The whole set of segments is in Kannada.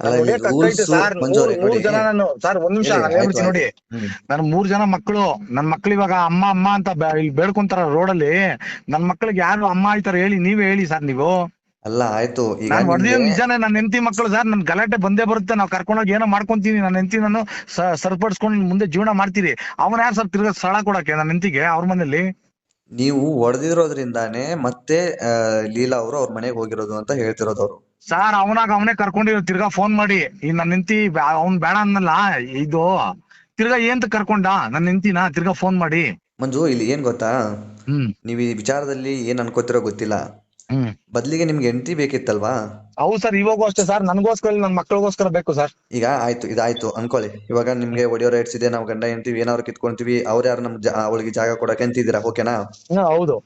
ಮೂರ್ ನೋಡಿ ಜನ ನಾನು ಸರ್ ಒಂದ್ ನಿಮಿಷ ನಾನು ಆಯ್ತು, ಹೇಳ್ಬಿಡ್ತೀನಿ ನೋಡಿ ಹ್ಮ್. ನನ್ ಮೂರ್ ಜನ ಮಕ್ಕಳು ನನ್ ಮಕ್ಳು ಇವಾಗ ಅಮ್ಮ ಅಮ್ಮ ಅಂತ ಇಲ್ಲಿ ಬೇಡ್ಕೊಂತಾರ ರೋಡಲ್ಲಿ. ನನ್ ಮಕ್ಳಿಗೆ ಯಾರು ಅಮ್ಮ ಆಯ್ತಾರ ಹೇಳಿ ನೀವೇ ಹೇಳಿ ಸರ್ ನೀವು. ಅಲ್ಲ ಆಯ್ತು ಈಗ ನಿಜಾನೇ ನನ್ನ ಹೆಂಡತಿ ಮಕ್ಕಳು ಸರ್ ನನ್ ಗಲಾಟೆ ಬಂದೇ ಬರುತ್ತೆ ನಾವ್ ಕರ್ಕೊಂಡೋಗಿ ಏನೋ ಮಾಡ್ಕೊಂತೀನಿ ನನ್ನ ಹೆಂಡತಿ ನಾನು ಸರಿಪಡಿಸ್ಕೊಂಡು ಮುಂದೆ ಜೀವನ ಮಾಡ್ತೀರಿ. ಅವನ್ ಯಾರು ಸರ್ ತಿರ್ಗಾ ಸ್ಥಳ ಕೊಡಕ್ಕೆ ನನ್ನ ಹೆಂಡತಿಗೆ ಅವ್ರ ಮನೇಲಿ? ನೀವು ಹೊಡೆದಿರೋದ್ರಿಂದಾನೇ ಮತ್ತೆ ಆ, ಲೀಲಾ ಅವರು ಅವ್ರ ಮನೆಗೆ ಹೋಗಿರೋದು ಅಂತ ಹೇಳ್ತಿರೋದು ಅವರು. ಸರ್ ಅವನಾಗ ಅವನೇ ಕರ್ಕೊಂಡಿರೋ ತಿರ್ಗಾ ಫೋನ್ ಮಾಡಿ ಈ ನನ್ನ ಹೆಂಡತಿ ಅವ್ನ್ ಬೇಡ ಅನ್ನಲ್ಲ ಇದು ತಿರ್ಗಾ ಏನ್ ಕರ್ಕೊಂಡ ನನ್ನ ಹೆಂಡತಿನ ತಿರ್ಗಾ ಫೋನ್ ಮಾಡಿ. ಮಂಜು ಇಲ್ಲಿ ಏನ್ ಗೊತ್ತಾ? ಹ್ಮ್. ನೀವು ಈ ವಿಚಾರದಲ್ಲಿ ಏನ್ ಅನ್ಕೋತಿರೋ ಗೊತ್ತಿಲ್ಲ. ಹ್ಮ್. ಬದ್ಲಿಗೆ ನಿಮ್ಗೆ ಹೆಂಡತಿ ಬೇಕಿತ್ತಲ್ವಾ? ಹೌದು ಸರ್ ಇವಾಗ ಅಷ್ಟೇ ಸರ್. ನನ್ಗೋಸ್ಕರ ನನ್ನ ಮಕ್ಕಳಿಗೋಸ್ಕರ ಬೇಕು ಸರ್. ಈಗ ಆಯ್ತು ಇದಾಯ್ತು ಅನ್ಕೊಳ್ಳಿ. ಇವಾಗ ನಿಮ್ಗೆ ಒಡಿಯೋ ರೈಟ್ಸ್ ಇದೆ ನಾವು ಗಂಡ ಹೆಂಡತಿ ಏನಾದ್ರು ಕಿತ್ಕೊಂತೀವಿ ಅವ್ರ ಯಾರು ನಮ್ ಜಾ- ಅವಳಿಗೆ ಜಾಗ ಕೊಡಕ್ಕೆ ಅಂತಿದ್ದೀರಾ ಓಕೆನಾ? ಹೌದು.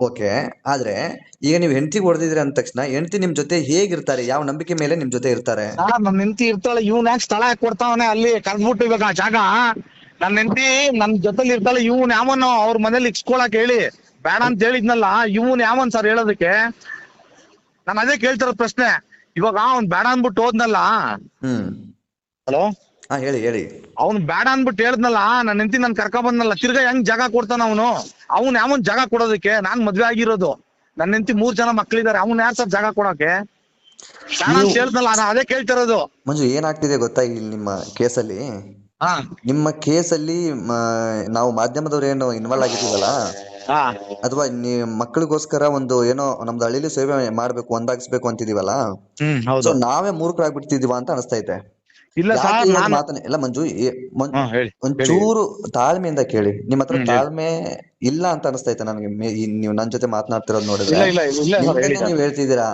ಓಕೆ. ಆದ್ರೆ ಈಗ ನೀವು ಹೆಂಡತಿ ಹೊಡೆದಿದ್ರೆ ಅಂದ ತಕ್ಷಣ ಹೆಂಡತಿ ನಿಮ್ ಜೊತೆ ಹೇಗಿರ್ತಾರೆ ಯಾವ ನಂಬಿಕೆ ಮೇಲೆ ನಿಮ್ ಜೊತೆ ಇರ್ತಾರೆ? ಸರ್ ನನ್ನ ಹೆಂಡತಿ ಇರ್ತಾಳೆ ಇವ್ನ ಯಾಕೆ ಸ್ಥಳ ಯಾಕೆ ಕೊಡ್ತಾವನೆ ಅಲ್ಲಿ ಕರ್ದ್ಬಿಟ್ಟು ಇವಾಗ ಆ ಜಾಗ. ನನ್ನ ಹೆಂಡತಿ ನನ್ನ ಜೊತೆಲಿ ಇರ್ತಾಳೆ ಇವ್ನ್ ಯಾವನು ಅವ್ರ ಮನೇಲಿ ಇಕ್ಸ್ಕೊಳಕ್ ಹೇಳಿ. ಬೇಡ ಅಂತ ಹೇಳಿದ್ನಲ್ಲ ಇವನ್ ಯಾವನ್ ಸರ್ ಹೇಳೋದಕ್ಕೆ? ನಾನು ಅದೇ ಕೇಳ್ತಿರೋ ಪ್ರಶ್ನೆ. ಇವಾಗ ಅವ್ನ್ ಬೇಡ ಅನ್ಬಿಟ್ಟು ಹೋದ್ನಲ್ಲ? ಹಲೋ? ಹಾ ಹೇಳಿ ಹೇಳಿ. ಅವ್ನ್ ಬೇಡ ಅನ್ಬಿಟ್ಟು ಹೇಳದ್ನಲ್ಲ ನನ್ನ ಹೆಂಡತಿ ನನ್ ಕರ್ಕ ಬಂದ್ನಲ್ಲ ತಿರ್ಗಾ ಹೆಂಗ್ ಜಾಗ ಕೊಡ್ತಾನ ಅವನು? ಅವ್ನ್ ಯಾವನ್ ಜಾಗ ಕೊಡೋದಕ್ಕೆ? ನಾನ್ ಮದ್ವೆ ಆಗಿರೋದು. ನನ್ನ ಹೆಂಡತಿ ಮೂರ್ ಜನ ಮಕ್ಳಿದಾರೆ ಅವ್ನ್ ಯಾರ್ ಸರ್ ಜಾಗ ಕೊಡಕ್ಕೆ ಬೇಡ ಅಂತ ಹೇಳ್ದ್ನಲ್ಲ ನಾನು ಅದೇ ಕೇಳ್ತಿರೋದು. ಮಂಜು ಏನಾಗ್ತಿದೆ ಗೊತ್ತಾ ಇಲ್ಲಿ ನಿಮ್ಮ ಕೇಸಲ್ಲಿ? ಹಾ. ನಿಮ್ಮ ಕೇಸಲ್ಲಿ ನಾವು ಮಾಧ್ಯಮದವ್ರು ಏನು ಇನ್ವಾಲ್ವ್ ಆಗಿದ್ದೀವಲ್ಲ? ಹಾ ಅಥವಾ ನೀ ಮಕ್ಕಳಿಗೋಸ್ಕರ ಒಂದು ಏನೋ ನಮ್ದು ಹಳ್ಳಿಲಿ ಸೇವೆ ಮಾಡ್ಬೇಕು ಒಂದಾಗಿಸ್ಬೇಕು ಅಂತಿದೀವಲ್ಲ? ಹ್ಮ್ ಸೊ ಹೌದು ನಾವೇ ಮೂರ್ಖರಾಗ್ಬಿಡ್ತಿದೀವ ಅಂತ ಅನಿಸ್ತೈತೆ. ಇಲ್ಲ ಸರ್ ಈ ನಾನು ಮಾತನ್ನ ಎಲ್ಲ ಮಂಜು ಏ- ಮಂ- ಹಾ ಹೇಳಿ ಹೇಳಿ. ಒಂಚೂರು ತಾಳ್ಮೆಯಿಂದ ಕೇಳಿ. ನಿಮ್ ಹತ್ರ ಹ್ಮ್, ಹೇಳಿ. ತಾಳ್ಮೆ ಇಲ್ಲ ಅಂತ ಅನಿಸ್ತೈತೆ ನನಗೆ. ಮೇ- ಈ ನೀವು ನನ್ ಜೊತೆ ಮಾತನಾಡ್ತಿರೋದ್ ನೋಡಿದ್ರೆ. ಇಲ್ಲ ಇಲ್ಲ ಇಲ್ಲ ಸರ್ ಹೇಳಿ ನಿಮ್ಗೇನೆ ಸರ್. ನೀವ್ ಹೇಳ್ತಿದ್ದೀರಾ?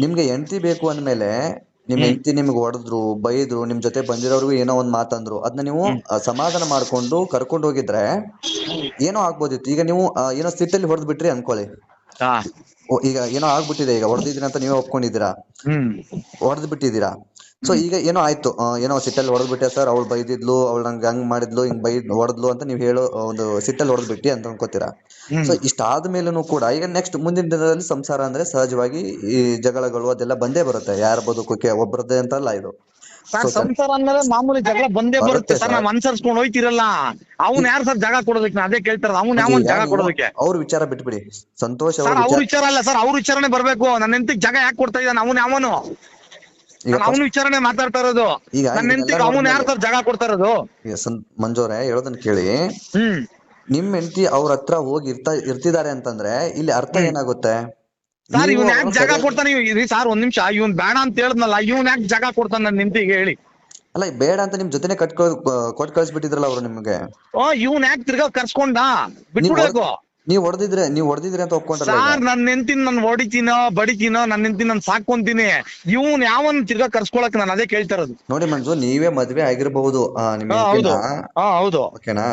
ನಿಮ್ಗೆ ಹೆಂಡತಿ ಬೇಕು ಅಂದ್ಮೇಲೆ ನಿಮ್ ಹೆಂಡತಿ ನಿಮ್ಗೆ ಹೊಡೆದ್ರು ಬೈದ್ರು ನಿಮ್ ಜೊತೆ ಬಂದಿರೋರ್ಗು ಏನೋ ಒಂದ್ ಮಾತಂದ್ರು ಅದನ್ನ ನೀವು ಸಮಾಧಾನ ಮಾಡ್ಕೊಂಡು ಕರ್ಕೊಂಡು ಹೋಗಿದ್ರೆ ಏನೋ ಆಗ್ಬೋದಿತ್ತು. ಈಗ ನೀವು ಆ, ಏನೋ ಸ್ಥಿತಿಯಲ್ಲಿ ಹೊಡೆದ್ ಬಿಟ್ರಿ ಅನ್ಕೊಳ್ಳಿ. ಹಾ. ಓ, ಈಗ ಏನೋ ಆಗ್ಬಿಟ್ಟಿದೆ ಈಗ ಹೊಡೆದಿದ್ದೀರಾ ಅಂತ ನೀವೇ ಒಪ್ಕೊಂಡಿದ್ದೀರಾ? ಹ್ಮ್. ಹೊಡೆದ್ ಬಿಟ್ಟಿದ್ದೀರಾ ಸೊ ಈಗ ಏನೋ ಆಯ್ತು ಏನೋ ಸಿಟ್ಟಲ್ಲಿ ಹೊಡೆದ್ ಬಿಟ್ಟೆ ಸರ್ ಅವಳು ಬೈದಿದ್ಲು ಅವಳು ನಂಗೆ ಹಂಗ್ ಮಾಡಿದ್ಲು ಹಿಂಗ್ ಬೈ ಹೊಡೆದ್ಲು ಅಂತ ನೀವು ಹೇಳೋ ಒಂದು ಸಿಟ್ಟಲ್ಲಿ ಹೊಡೆದ್ ಬಿಟ್ಟಿ ಅಂತ ಅನ್ಕೋತೀರಾ? ಸೊ ಇಷ್ಟಾದ ಮೇಲೂ ಕೂಡ ಈಗ ನೆಕ್ಸ್ಟ್ ಮುಂದಿನ ದಿನದಲ್ಲಿ ಸಂಸಾರ ಅಂದ್ರೆ ಸಹಜವಾಗಿ ಈ ಜಗಳಗಳು ಅದೆಲ್ಲ ಬಂದೇ ಬರುತ್ತೆ. ಯಾರ ಬದುಕಕ್ಕೆ ಒಬ್ಬರದ್ದೇ ಅಂತಲ್ಲ ಇದು. ಸರ್ ಸಂಸಾರ ಅಂದ್ಮೇಲೆ ಮಾಮೂಲಿ ಜಗಳ ಬಂದೇ ಬರುತ್ತೆ ಸರ್. ನಾವ್ ಅನ್ಸರ್ಸ್ಕೊಂಡ್ ಹೋಯ್ತಿರಲ್ಲ. ಅವ್ನ್ ಯಾರು ಸರ್ ಜಾಗ ಕೊಡೋದಕ್ಕೆ? ನಾ ಅದೇ ಕೇಳ್ತಾರ ಅವ್ನ್ ಯಾವ ಜಾಗ ಕೊಡೋದಕ್ಕೆ? ಅವ್ರ ವಿಚಾರ ಬಿಟ್ಬಿಡಿ. ಸಂತೋಷ ಅವ್ರ ವಿಚಾರ ಅಲ್ಲ ಸರ್ ಅವ್ರ ವಿಚಾರನೆ ಬರ್ಬೇಕು. ನನ್ನ ಹೆಂಡತಿಗೆ ಜಾಗ ಯಾಕೆ ಕೊಡ್ತಾ ಇದ್ದಾನೆ? ಅವನ್ ಯಾವನು? ಅವನ ವಿಚಾರಣೆ ಮಾತಾಡ್ತಾ ಇರೋದು. ಈಗ ನನ್ನ ಹೆಂಡತಿಗೆ ಅವನ್ ಯಾರು ಸರ್ ಜಾಗ ಕೊಡ್ತಾ ಇರೋದು? ಈಗ ಹೇಳೋದನ್ ಮಂಜೋರೆ ಹೇಳೋದನ್ನ ಕೇಳಿ. ಹ್ಮ್. ನಿಮ್ ಹೆಂಡತಿ ಅವ್ರ ಹತ್ರ ಹೋಗಿ ಇರ್ತಾ ಇರ್ತಿದ್ದಾರೆ ಅಂತಂದ್ರೆ ಇಲ್ಲಿ ಅರ್ಥ ಏನಾಗುತ್ತೆ? ಸರ್ ನೀವು ಇವ್ನ್ ಯಾಕೆ ಜಾಗ ಕೊಡ್ತಾನೆ? ಇರಿ ಸರ್ ಒಂದ್ ನಿಮಿಷ ಇವ್ನ್ ಬೇಡ ಅಂತ ಹೇಳದ್ನಲ್ಲ ಇವ್ನ್ ಯಾಕೆ ಜಾಗ ಕೊಡ್ತಾನೆ ನನ್ನ ನಿಂತಿಗೆ ಹೇಳಿ? ಅಲ್ಲ ಬೇಡ ಅಂತ ನಿಮ್ ಜೊತೆನೆ ಕಟ್ ಕೊಟ್ ಕಳ್ಸಿಬಿಟ್ಟಿದ್ರಲ್ಲ ಅವ್ರು ನಿಮ್ಗೆ? ಓ ಇವ್ನ್ ಯಾಕೆ ತಿರ್ಗಾ ಕರ್ಸ್ಕೊಂಡ? ಬಿಟ್ಬಿಡ್ಬೇಕು ನೀವ್ ಹೊಡೆದಿದ್ರೆ ನೀವ್ ಹೊಡೆದಿದ್ರೆ ಅಂತ ಒಪ್ಕೊಂಡ್ರೆ ಸರ್ ನನ್ ಹೆಂತಿನ ನಾನು ಹೊಡಿತೀನೋ ಬಡಿತೀನೋ ನನ್ನ ಹೆಂಡತಿನ ನಾನು ಸಾಕೊಂತೀನಿ ಇವ್ನ್ ಯಾವನ್ ತಿರ್ಗಾ ಕರ್ಸ್ಕೊಳಕ್ ನಾನು ಅದೇ ಕೇಳ್ತಾ ಇರೋದು. ನೋಡಿ ಮಂಜು ನೀವೇ ಮದ್ವೆ ಆಗಿರ್ಬಹುದು ಆ, ನಿಮ್ ಹಾ, ಹೌದು. ಹೆಂಡ್ತಿನ. ಹಾ ಹೌದು. ಓಕೆನಾ?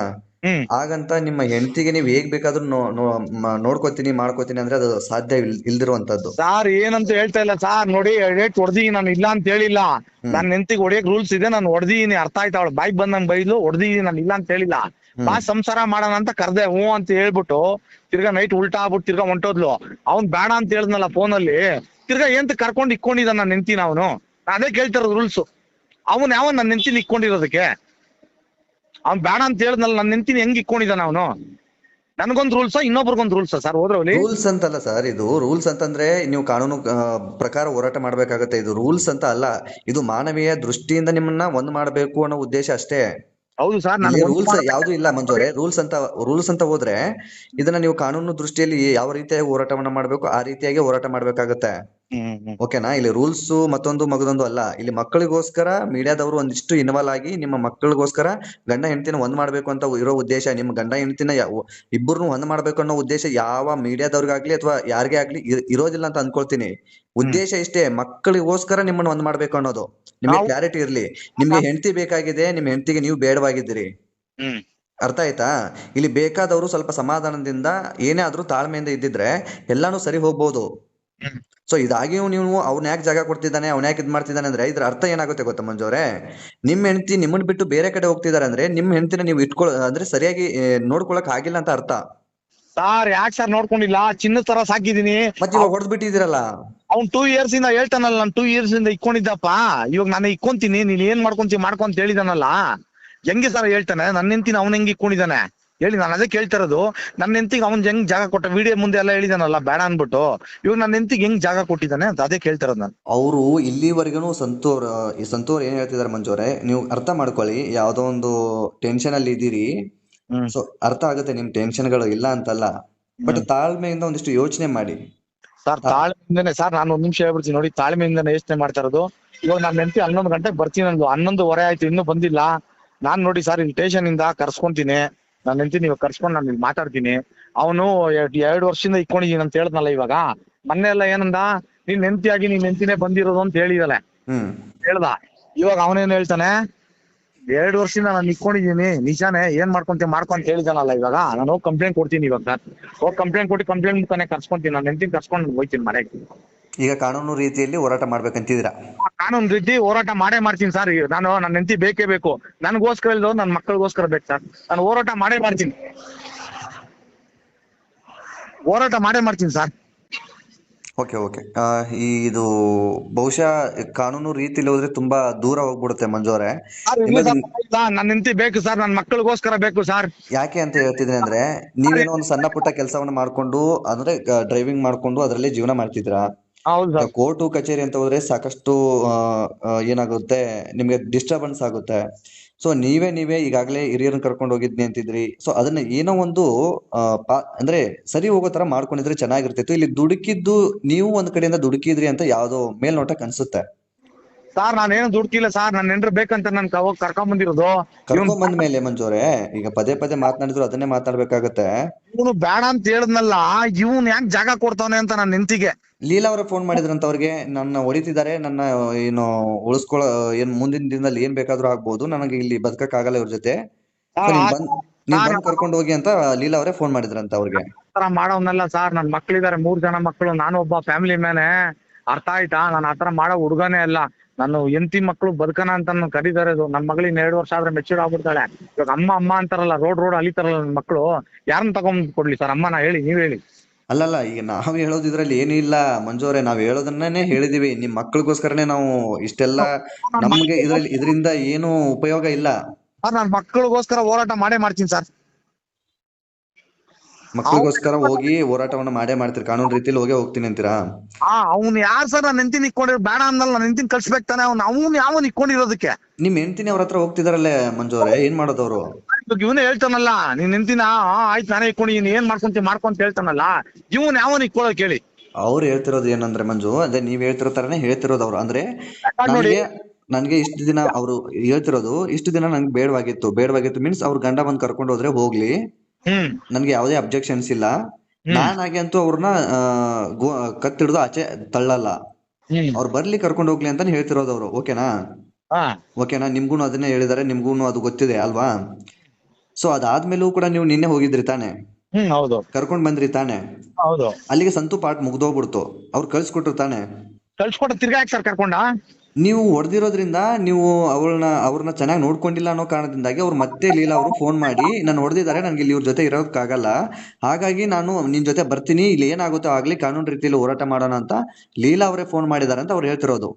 ಹ್ಮ್. ಹಾಗಂತ ನಿಮ್ಮ ಹೆಂಡತಿಗೆ ನೀವ್ ಹೇಗ್ ಬೇಕಾದ್ರೂ ನೋ- ನೋ- ಮ- ನೋಡ್ಕೊತೀನಿ ಮಾಡ್ಕೋತೀನಿ ಅಂದ್ರೆ ಅದು ಸಾಧ್ಯ ಇಲ್- ಇಲ್ದಿರುವಂತದ್ದು. ಸಾರ್ ಏನಂತ ಹೇಳ್ತಾ ಇಲ್ಲ. ಸಾರ್ ನೋಡಿ ರೇಟ್ ಹೊಡ್ದಿ ನಾನು ಇಲ್ಲ ಅಂತ ಹೇಳಿಲ್ಲ. ನನ್ನ ಹೆಂಡತಿಗೆ ಹೊಡಿಯಕ್ ರೂಲ್ಸ್ ಇದೆ ನಾನು ಹೊಡೆದಿದ್ದೀನಿ ಅರ್ಥ ಆಯ್ತಾ ಅವಳು. ಬೈಕ್ ಬಂದಂಗ್ ಬೈದ್ಲು ಹೊಡೆದಿದ್ದೀನಿ ನಾನು ಇಲ್ಲ ಅಂತ ಹೇಳಿಲ್ಲ. ಬಾ ಸಂಸಾರ ಮಾಡೋಣ ಅಂತ ಕರ್ದೆ ಹ್ಞೂ ಅಂತ ಹೇಳ್ಬಿಟ್ಟು ತಿರ್ಗಾ ನೈಟ್ ಉಲ್ಟಾ ಆಗ್ಬಿಟ್ಟು ತಿರ್ಗಾ ಹೊಂಟೋದ್ಲು. ಅವ್ನ್ ಬೇಡ ಅಂತ ಹೇಳಿದ್ನಲ್ಲ ಫೋನಲ್ಲಿ. ತಿರ್ಗಾ ಏಂತ ಕರ್ಕೊಂಡು ಇಕ್ಕೊಂಡಿದ್ದ ನನ್ನ ನೆನ್ತೀನಿ ಅವನು? ಅದೇ ಕೇಳ್ತಿರೋದು ರೂಲ್ಸ್ ಅವನ್ ಯಾವ ನನ್ನ ನೆನ್ತೀನಿ ಇಕ್ಕೊಂಡಿರೋದಕ್ಕೆ? ಅವ್ನ್ ಬೇಡ ಅಂತ ಹೇಳಿದ್ನಲ್ಲ ನನ್ನ ನೆನ್ತೀನಿ ಹೆಂಗ್ ಇಕ್ಕೊಂಡಿದ್ದಾನ ಅವನು? ನನ್ಗೊಂದ್ ರೂಲ್ಸ್ ಇನ್ನೊಬ್ರಿಗೊಂದ್ ರೂಲ್ಸ್ ಸರ್? ಹೋದ್ರವಲ್ಲಿ ರೂಲ್ಸ್ ಅಂತಲ್ಲ ಸರ್ ಇದು ರೂಲ್ಸ್ ಅಂತಂದ್ರೆ ನೀವು ಕಾನೂನು ಪ್ರಕಾರ ಹೋರಾಟ ಮಾಡ್ಬೇಕಾಗತ್ತೆ. ಇದು ರೂಲ್ಸ್ ಅಂತ ಅಲ್ಲ ಇದು ಮಾನವೀಯ ದೃಷ್ಟಿಯಿಂದ ನಿಮ್ಮನ್ನ ಒಂದ್ ಮಾಡ್ಬೇಕು ಅನ್ನೋ ಉದ್ದೇಶ ಅಷ್ಟೇ. ಹೌದು ಸರ್ ರೂಲ್ಸ್ ಯಾವ್ದು ಇಲ್ಲ ಮಂಜೋರೆ ರೂಲ್ಸ್ ಅಂತ ರೂಲ್ಸ್ ಅಂತ ಹೋದ್ರೆ ಇದನ್ನ ನೀವು ಕಾನೂನು ದೃಷ್ಟಿಯಲ್ಲಿ ಯಾವ ರೀತಿಯಾಗಿ ಹೋರಾಟವನ್ನ ಮಾಡ್ಬೇಕು ಆ ರೀತಿಯಾಗಿ ಹೋರಾಟ ಮಾಡ್ಬೇಕಾಗತ್ತೆ. ಓಕೆನಾ? ಇಲ್ಲಿ ರೂಲ್ಸ್ ಮತ್ತೊಂದು ಮಗದೊಂದು ಅಲ್ಲ. ಇಲ್ಲಿ ಮಕ್ಕಳಿಗೋಸ್ಕರ ಮೀಡಿಯಾದವರು ಒಂದಿಷ್ಟು ಇನ್ವಾಲ್ವ್ ಆಗಿ ನಿಮ್ಮ ಮಕ್ಕಳಿಗೋಸ್ಕರ ಗಂಡ ಹೆಂಡತಿನ ಒಂದ್ ಮಾಡ್ಬೇಕು ಅಂತ ಇರೋ ಉದ್ದೇಶ ನಿಮ್ಮ ಗಂಡ ಹೆಂಡತಿನ ಇಬ್ಬರನ್ನು ಒಂದ್ ಮಾಡ್ಬೇಕು ಅನ್ನೋ ಉದ್ದೇಶ ಯಾವ ಮೀಡಿಯಾದವ್ರಿಗಾಗ್ಲಿ ಅಥವಾ ಯಾರಿಗೇ ಆಗ್ಲಿ ಇರ್- ಇರೋದಿಲ್ಲ ಅಂತ ಅನ್ಕೊಳ್ತೀನಿ. ಉದ್ದೇಶ ಇಷ್ಟೇ ಮಕ್ಕಳಿಗೋಸ್ಕರ ನಿಮ್ಮನ್ನ ಒಂದ್ ಮಾಡ್ಬೇಕು ಅನ್ನೋದು. ನಿಮ್ಗೆ ಕ್ಲಾರಿಟಿ ಇರ್ಲಿ. ನಿಮ್ಗೆ ಹೆಂಡತಿ ಬೇಕಾಗಿದೆ ನಿಮ್ ಹೆಂಡತಿಗೆ ನೀವು ಬೇಡವಾಗಿದ್ದೀರಿ. ಹ್ಮ್. ಅರ್ಥ ಆಯ್ತಾ? ಇಲ್ಲಿ ಬೇಕಾದವರು ಸ್ವಲ್ಪ ಸಮಾಧಾನದಿಂದ ಏನೇ ಆದ್ರೂ ತಾಳ್ಮೆಯಿಂದ ಇದ್ದಿದ್ರೆ ಎಲ್ಲಾನು ಸರಿ ಹೋಗ್ಬೋದು. ಸೊ ಇದಾಗಿಯೂ ನೀವು ಅವ್ನ ಯಾಕೆ ಜಾಗ ಕೊಡ್ತಿದ್ದಾನೆ ಅವ್ನ ಯಾಕೆ ಇದ್ ಮಾಡ್ತಿದ್ದಾನೆ ಅಂದ್ರೆ ಇದ್ರ ಅರ್ಥ ಏನಾಗುತ್ತೆ ಗೊತ್ತಾ ಮಂಜೋರೆ ನಿಮ್ ಹೆಂಡತಿ ನಿಮ್ಮನ್ನ ಬಿಟ್ಟು ಬೇರೆ ಕಡೆ ಹೋಗ್ತಿದಾರೆ ಅಂದ್ರೆ ನಿಮ್ ಹೆಂಡತಿನ ನೀವು ಇಟ್ಕೊಳ ಅಂದ್ರೆ ಸರಿಯಾಗಿ ನೋಡ್ಕೊಳಕ್ ಆಗಿಲ್ಲ ಅಂತ ಅರ್ಥ? ಸರ್ ಯಾಕೆ ಸರ್ ನೋಡ್ಕೊಂಡಿಲ್ಲ? ಚಿನ್ನ ತರ ಸಾಕಿದೀನಿ ಮತ್ತೆ ಇವಾಗ ಹೊಡೆದ್ ಬಿಟ್ಟಿದಿರಲ್ಲ ಅವ್ನ್ ಟೂ ಇಯರ್ಸ್ ಇಂದ ಹೇಳ್ತಾನಲ್ಲ ನಾನು ಟೂ ಇಯರ್ಸ್ ಇಂದ ಇಕ್ಕೊಂಡಿದ್ದಪ್ಪ ಇವಾಗ ನಾನು ಇಕ್ಕೊಂತೀನಿ ನೀನ್ ಏನ್ ಮಾಡ್ಕೊಂತಿ ಮಾಡ್ಕೊಂತ ಹೇಳಿದಾನಲ್ಲ. ಹೆಂಗೆ ಸರ್ ಹೇಳ್ತಾನೆ? ನನ್ನ ಹೆಂಡತಿನ ಅವ್ನ ಹೆಂಗ್ ಇಕ್ಕೊಂಡಿದ್ದಾನೆ ಹೇಳಿ ನಾನು ಅದೇ ಕೇಳ್ತಾ ಇರೋದು ನನ್ನ ಹೆಂಡತಿಗೆ ಅವ್ನ್ ಹೆಂಗ್ ಜಾಗ ಕೊಟ್ಟ ವಿಡಿಯೋ ಮುಂದೆ ಎಲ್ಲ ಹೇಳಿದಾನಲ್ಲ ಬೇಡ ಅನ್ಬಿಟ್ಟು ಇವಾಗ ನನ್ನ ಹೆಂಡತಿಗೆ ಹೆಂಗ್ ಜಾಗ ಕೊಟ್ಟಿದ್ದಾನೆ ಅಂತ ಅದೇ ಕೇಳ್ತಾ ಇರೋದು ನಾನು. ಅವರು ಇಲ್ಲಿವರೆಗೂ ಸಂತೋರ್ ಈ ಸಂತೋರ್ ಏನ್ ಹೇಳ್ತಿದಾರೆ ಮಂಜೋರೆ ನೀವು ಅರ್ಥ ಮಾಡ್ಕೊಳ್ಳಿ ಯಾವ್ದೋ ಒಂದು ಟೆನ್ಷನ್ ಅಲ್ಲಿ ಇದ್ದೀರಿ. ಸೊ ಅರ್ಥ ಆಗುತ್ತೆ ನಿಮ್ ಟೆನ್ಷನ್ಗಳು ಇಲ್ಲ ಅಂತಲ್ಲ ಬಟ್ ತಾಳ್ಮೆಯಿಂದ ಒಂದಿಷ್ಟು ಯೋಚನೆ ಮಾಡಿ. ಸರ್ ತಾಳ್ಮೆಯಿಂದನೇ ಸರ್ ನಾನು ಒಂದ್ ನಿಮಿಷ ಹೇಳ್ಬಿಡ್ತೀನಿ ನೋಡಿ ತಾಳ್ಮೆಯಿಂದನೇ ಯೋಚನೆ ಮಾಡ್ತಾ ಇರೋದು. ಇವಾಗ ನಾನು ಹೆಂಡತಿ ಹನ್ನೊಂದು ಗಂಟೆಗೆ ಬರ್ತೀನಿ ಅಂದ್ಲು ಹನ್ನೊಂದುವರೆ ಆಯ್ತು ಇನ್ನೂ ಬಂದಿಲ್ಲ. ನಾನ್ ನೋಡಿ ಸರ್ ಇಲ್ಲಿ ಸ್ಟೇಷನ್ ಇಂದ ಕರ್ಸ್ಕೊಂತೀನಿ. ನನ್ನ ಹೆಂಡತಿ ನೀವು ಕರ್ಸ್ಕೊಂಡು ನಾನು ಇಲ್ಲಿ ಮಾತಾಡ್ತೀನಿ. ಅವನು ಎರಡು ವರ್ಷದಿಂದ ಇಕ್ಕೊಂಡಿದೀನಿ ಅಂತ ಹೇಳ್ದನಲ್ಲ ಇವಾಗ. ಮೊನ್ನೆ ಎಲ್ಲ ಏನಂದ ನೀನ್ ಹೆಂಡತಿಯಾಗಿ ನೀನ್ ಹೆಂಡತಿನೇ ಬಂದಿರೋದು ಅಂತ ಹೇಳಿದಲೆ. ಹೇಳ್ದ. ಇವಾಗ ಅವನೇನ್ ಹೇಳ್ತಾನೆ ಎರಡು ವರ್ಷದಿಂದ ನಾನು ಇಕ್ಕೊಂಡಿದ್ದೀನಿ ನಿಜಾನೇ ಏನ್ ಮಾಡ್ಕೊಂತ ಮಾಡ್ಕೊ ಅಂತ ಹೇಳಿದಾನಲ್ಲ ಇವಾಗ. ನಾನು ಹೋಗಿ ಕಂಪ್ಲೇಂಟ್ ಕೊಡ್ತೀನಿ ಇವಾಗ. ಸರ್ ಹೋಗಿ ಕಂಪ್ಲೇಂಟ್ ಕೊಟ್ಟು ಕಂಪ್ಲೇಂಟ್ ಮುಖಾನೆ ಕರ್ಸ್ಕೊಂತೀನಿ. ನಾನು ಹೆಂಡತಿನ ಕರ್ಸ್ಕೊಂಡು ಹೋಗ್ತೀನಿ ಮನೆಗೆ. ಈಗ ಕಾನೂನು ರೀತಿಯಲ್ಲಿ ಹೋರಾಟ ಮಾಡ್ಬೇಕಂತಿದ್ದೀರಾ? ಕಾನೂನು ರೀತಿ ಹೋರಾಟ ಮಾಡೇ ಮಾಡ್ತೀನಿ ಸರ್. ನಾನು ನನ್ನ ಹೆಂಡತಿ ಬೇಕೇ ಬೇಕು. ನನಗೋಸ್ಕರ ಇಲ್ಲ ನನ್ನ ಮಕ್ಕಳಿಗೋಸ್ಕರ ಬೇಕು ಸರ್. ನಾನು ಹೋರಾಟ ಮಾಡೇ ಮಾಡ್ತೀನಿ. ಹೋರಾಟ ಮಾಡೇ ಮಾಡ್ತೀನಿ ಸರ್. Okay okay. ಇದು ಬಹುಶಃ ಕಾನೂನು ರೀತಿಯಲ್ಲಿ ಹೋದ್ರೆ ತುಂಬಾ ದೂರ ಹೋಗ್ಬಿಡುತ್ತೆ ಮಂಜು ಅವರೇ ಸರ್ ಇಲ್ಲ ಸರ್ ಇಲ್ಲ, ನನ್ನ ಹೆಂಡತಿ ಬೇಕು ಸರ್. ನನ್ನ ಮಕ್ಕಳಿಗೋಸ್ಕರ ಬೇಕು ಸರ್. ಯಾಕೆ ಅಂತ ಹೇಳ್ತಿದ್ರೆ ಅಂದ್ರೆ ನೀವೇನೋ ಒಂದು ಸಣ್ಣ ಪುಟ್ಟ ಕೆಲಸವನ್ನು ಮಾಡ್ಕೊಂಡು ಅಂದ್ರೆ ಡ್ರೈವಿಂಗ್ ಮಾಡ್ಕೊಂಡು ಅದರಲ್ಲಿ ಜೀವನ ಮಾಡ್ತಿದ್ರಾ ಕೋರ್ಟು ಕಚೇರಿ ಅಂತ ಹೋದ್ರೆ ಸಾಕಷ್ಟು ಏನಾಗುತ್ತೆ ನಿಮ್ಗೆ ಡಿಸ್ಟರ್ಬೆನ್ಸ್ ಆಗುತ್ತೆ. ಸೊ ನೀವೇ ನೀವೇ ಈಗಾಗಲೇ ಹಿರಿಯರನ್ನ ಕರ್ಕೊಂಡು ಹೋಗಿದ್ನಿ ಅಂತಿದ್ರಿ. ಸೊ ಅದನ್ನ ಏನೋ ಒಂದು ಅಂದ್ರೆ ಸರಿ ಹೋಗೋ ತರ ಮಾಡ್ಕೊಂಡಿದ್ರೆ ಚೆನ್ನಾಗಿರ್ತಿತ್ತು. ಇಲ್ಲಿ ದುಡುಕಿದ್ದು ನೀವು ಒಂದ್ ಕಡೆಯಿಂದ ದುಡುಕಿದ್ರಿ ಅಂತ ಯಾವ್ದೋ ಮೇಲ್ನೋಟಕ್ಕೆ ಅನ್ಸುತ್ತೆ ಸರ್ ನಾನೇನು ದುಡ್ಕಿಲ್ಲ ಸರ್ ನನ್ನ ಹೆಂಡ್ರು ಬೇಕಂತ ನನ್ ಅವಾಗ ಕರ್ಕೊಂಡ್ ಬಂದಿರೋದು ಕರ್ಕೊಂಡ್ ಬಂದ ಮೇಲೆ ಮಂಜೋರೆ ಈಗ ಪದೇ ಪದೇ ಮಾತನಾಡಿದ್ರು ಅದನ್ನೇ ಮಾತಾಡ್ಬೇಕಾಗತ್ತೆ ಇವನು ಬೇಡ ಅಂತ ಹೇಳದ್ನಲ್ಲ ಇವನ್ ಯಾಕೆ ಜಾಗ ಕೊಡ್ತಾವನೆ ಅಂತ ನನ್ನ ಹೆಂಡತಿಗೆ. ಲೀಲಾ ಅವರ ಫೋನ್ ಮಾಡಿದ್ರಂತ ಅವ್ರಿಗೆ ನನ್ನ ಹೊಡಿತಿದ್ದಾರೆ ನನ್ನ ಏನು ಉಳಿಸ್ಕೊಳ್ಳೋ ಏನ್ ಮುಂದಿನ ದಿನದಲ್ಲಿ ಏನ್ ಬೇಕಾದ್ರೂ ಆಗ್ಬೋದು. ನನಗೆ ಇಲ್ಲಿ ಬದುಕಕ್ ಆಗಲ್ಲ ಇವ್ರ ಜೊತೆ. So ನೀವ್ ಬಂದ್ ಕರ್ಕೊಂಡು ಹೋಗಿ ಅಂತ ಲೀಲಾ ಅವರೇ ಫೋನ್ ಮಾಡಿದ್ರಂತ ಅವ್ರಿಗೆ. ತರ ಮಾಡೋನಲ್ಲ ಸರ್. ನನ್ ಮಕ್ಳಿದಾರೆ ಮೂರ್ ಜನ ಮಕ್ಕಳು ನಾನು ಒಬ್ಬ ಫ್ಯಾಮಿಲಿ ಮೇಲೆ ಅರ್ಥ ಆಯ್ತಾ? ನಾನು ಆತರ ಮಾಡೋ ಹುಡುಗನೇ ಅಲ್ಲ. ನಾನು ಎಂತಿ ಮಕ್ಳು ಬದುಕನ ಅಂತ ನಾನು ಕರೀತಾರೆ ನನ್ ಮಗಳಿಗೆ ಎರಡು ವರ್ಷ ಆದ್ರೆ ಮೆಚೂರ್ ಆಗ್ಬಿಡ್ತಾಳೆ. ಇವಾಗ ಅಮ್ಮ ಅಮ್ಮ ಅಂತಾರಲ್ಲ ರೋಡ್ ರೋಡ್ ಅಲಿತಾರಲ್ಲ ನನ್ ಮಕ್ಳು. ಯಾರನ್ನ ತಗೊಂಡ್ ಕೊಡ್ಲಿ ಸರ್? ಅಮ್ಮನ ಹೇಳಿ ನೀವ್ ಹೇಳಿ. ಅಲ್ಲಲ್ಲ ಈಗ ನಾವು ಹೇಳೋದು ಇದ್ರಲ್ಲಿ ಏನೂ ಇಲ್ಲ. ಮಂಜು ಅವರೇ ನಾವ್ ಹೇಳೋದನ್ನೇ ಹೇಳಿದೀವಿ. ನಿಮ್ ಮಕ್ಳಿಗೋಸ್ಕರನೇ ನಾವು ಇಷ್ಟೆಲ್ಲ ನಮ್ಗೆ ಇದ್ರಲ್ಲಿ ಇದರಿಂದ ಏನು ಉಪಯೋಗ ಇಲ್ಲ. ಸರ್ ನನ್ ಮಕ್ಕಳಿಗೋಸ್ಕರ ಹೋರಾಟ ಮಾಡೇ ಮಾಡ್ತೀನಿ ಸರ್. ಮಕ್ಕಳಿಗೋಸ್ಕರ ಹೋಗಿ ಹೋರಾಟವನ್ನ ಮಾಡೇ ಮಾಡ್ತೀರಿ. ಕಾನೂನು ರೀತಿಯಲ್ಲಿ ಹೋಗೇ ಹೋಗ್ತೀನಿ ಅಂತೀರಾ? ಆ ಅವ್ನ್ ಯಾರ್ ಸರ್ ನಾನು ಹೆಂಡತಿ ನಿಕ್ಕೊಂಡಿರೋ ಬೇಡ ಅಂದಲ್ಲ ನಾನು ಹೆಂಡತಿನ ಕಳ್ಸ್ಬೇಕು ತಾನೆ ಅವ್ನು. ಅವನು ಯಾವ ನಿಕ್ಕೊಂಡಿರೋದಕ್ಕೆ? ನಿಮ್ ಹೆಂಡ್ತಿನಿ ಅವ್ರ ಹತ್ರ ಹೋಗ್ತಿದಾರಲ್ಲೇ ಮಂಜು ಅವರೇ ಏನ್ ಮಾಡೋದವ್ರು ಇವಾಗ ಇವನೇ ಹೇಳ್ತಾನಲ್ಲ ನೀನ್ ನಿಂತಿನ ಆಯ್ತು ನಾನೇ ಇಕ್ಕೊಂಡಿದ್ದೀನಿ ಏನ್ ಮಾಡ್ಕೊಂತಿ ಮಾಡ್ಕೊಂತ ಹೇಳ್ತಾನಲ್ಲ ಇವನ್ ಯಾವನ್ ಇಕ್ಕೊಳ್ಳೋ ಕೇಳಿ. ಅವ್ರು ಹೇಳ್ತಿರೋದು ಏನಂದ್ರೆ ಮಂಜು ಅದೇ ನೀವ್ ಹೇಳ್ತಿರೋ ತರನೇ ಹೇಳ್ತಿರೋದು ಅವ್ರು. ಅಂದ್ರೆ ನೋಡಿ ನನ್ಗೆ ನನ್ಗೆ ಇಷ್ಟು ದಿನ ಅವರು ಹೇಳ್ತಿರೋದು ಇಷ್ಟು ದಿನ ನಂಗೆ ಬೇಡವಾಗಿತ್ತು. ಬೇಡವಾಗಿತ್ತು ಮೀನ್ಸ್ ಅವ್ರ ಗಂಡ ಬಂದ್ ಕರ್ಕೊಂಡು ಹೋದ್ರೆ ಹೋಗ್ಲಿ. ಹ್ಮ್. ನನ್ಗೆ ಯಾವುದೇ ಅಬ್ಜೆಕ್ಷನ್ಸ್ ಇಲ್ಲ. ನಾನಾಗೆ ಅಂತೂ ಅವ್ರನ್ನ ಕತ್ತಿಡ್ದು ಆಚೆ ತಳ್ಳಲ್ಲ. ಹ್ಮ್. ಅವ್ರು ಬರ್ಲಿ ಕರ್ಕೊಂಡು ಹೋಗ್ಲಿ ಅಂತಾನೆ ಹೇಳ್ತಿರೋದು ಅವ್ರು. ಓಕೆನಾ? ಹಾ. ಓಕೆನಾ? ನಿಮ್ಗೂನು ಅದನ್ನೇ ಹೇಳಿದಾರೆ ನಿಮ್ಗೂನು ಅದು ಗೊತ್ತಿದೆ ಅಲ್ವಾ? ಸೊ ಅದಾದ್ಮೇಲೂ ಕೂಡ ನೀವು ನಿನ್ನೆ ಹೋಗಿದ್ರಿ ತಾನೆ? ಹ್ಮ್ ಹೌದು. ಕರ್ಕೊಂಡ್ ಬಂದ್ರಿ ತಾನೆ? ಹೌದು. ಅಲ್ಲಿಗೆ ಸಂತು ಪಾಠ ಮುಗ್ದೋಗ್ಬಿಡ್ತು. ಅವ್ರು ಕಳ್ಸ್ಕೊಟ್ರು ತಾನೆ? ಕಳ್ಸ್ಕೊಟ್ಟು ತಿರ್ಗಾ ಯಾಕೆ ಸರ್ ಕರ್ಕೊಂಡ? ನೀವು ಹೊಡೆದಿರೋದ್ರಿಂದ ನೀವು ಅವ್ರನ್ನ ಅವ್ರನ್ನ ಚೆನ್ನಾಗಿ ನೋಡ್ಕೊಂಡಿಲ್ಲ ಅನ್ನೋ ಕಾರಣದಿಂದಾಗಿ ಅವ್ರು ಮತ್ತೆ ಲೀಲಾ ಅವರು ಫೋನ್ ಮಾಡಿ ನಾನು ಹೊಡೆದಿದ್ದಾರೆ ನನಗೆ ಇಲ್ಲಿ ಇವ್ರ ಜೊತೆ ಇರೋಕ್ಕಾಗಲ್ಲ. ಹಾಗಾಗಿ ನಾನು ನಿನ್ ಜೊತೆ ಬರ್ತೀನಿ ಇಲ್ಲಿ ಏನಾಗುತ್ತೋ ಆಗ್ಲಿ ಕಾನೂನು ರೀತಿಯಲ್ಲಿ ಹೋರಾಟ ಮಾಡೋಣ ಅಂತ ಲೀಲಾ ಅವರೇ ಫೋನ್ ಮಾಡಿದ್ದಾರೆ ಅಂತ ಅವ್ರು ಹೇಳ್ತಿರೋದು.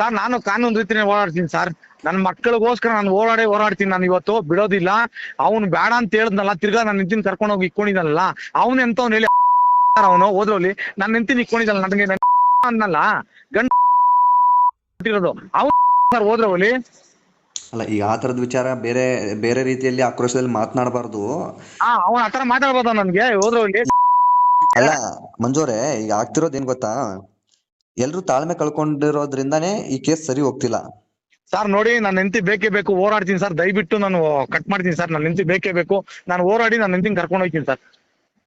ಸರ್ ನಾನು ಕಾನೂನು ರೀತಿನೇ ಓಡಾಡ್ತೀನಿ ಸರ್. ನನ್ನ ಮಕ್ಕಳಿಗೋಸ್ಕರ ನಾನು ಓಡಾಡಿ ಓಡಾಡ್ತೀನಿ ನಾನು ಇವತ್ತು ಬಿಡೋದಿಲ್ಲ. ಅವ್ನು ಬೇಡ ಅಂತ ಹೇಳಿದ್ನಲ್ಲ ತಿರ್ಗಾ ನಾನು ನಿಂತಿನ ಕರ್ಕೊಂಡು ಹೋಗಿ ಇಕ್ಕೊಂಡಿದ್ದಾನಲ್ಲ ಅವ್ನು ಎಂತವ್ನು ಹೇಳಿ ಅವನು ಹೋದ್ರಲ್ಲಿ ನಾನು ನಿಂತಿನ ಇಕ್ಕೊಂಡಿದ್ದಲ್ಲ ನನಗೆ ನನ್ ಅನ್ನಲ್ಲ ಗಂಡ ಇರೋದು ಅವ್ನು ಸರ್ ಅಲ್ಲ. ಈಗ ಆ ತರದ ವಿಚಾರ ಬೇರೆ ಬೇರೆ ರೀತಿಯಲ್ಲಿ ಆಕ್ರೋಶದಲ್ಲಿ ಮಾತನಾಡಬಾರ್ದು. ಆ ಅವನ ಆತರ ಮಾತಾಡ್ಬೋದ ನನ್ಗೆ. ಹೋದ್ರಲ್ಲಿ ಅಲ್ಲ. ಮಂಜೋರೆ ಈಗ ಆಗ್ತಿರೋದು ಏನ್ ಗೊತ್ತಾ? ಎಲ್ರು ತಾಳ್ಮೆ ಕಳ್ಕೊಂಡಿರೋದ್ರಿಂದಾನೇ ಈ ಕೇಸ್ ಸರಿ ಹೋಗ್ತಿಲ್ಲ. ಸರ್ ನೋಡಿ ನನ್ನ ಹೆಂಡತಿ ಬೇಕೇ ಬೇಕು ಹೋರಾಡ್ತೀನಿ ಸರ್ ದಯವಿಟ್ಟು ನಾನು ಕಟ್ ಮಾಡ್ತೀನಿ ಸರ್ ನನ್ನ ಹೆಂಡತಿ ಬೇಕೇ ಬೇಕು. ನಾನು ಹೋರಾಡಿ ನನ್ನ ಹೆಂಡತಿನ ಕರ್ಕೊಂಡು ಹೋಗ್ತೀನಿ ಸರ್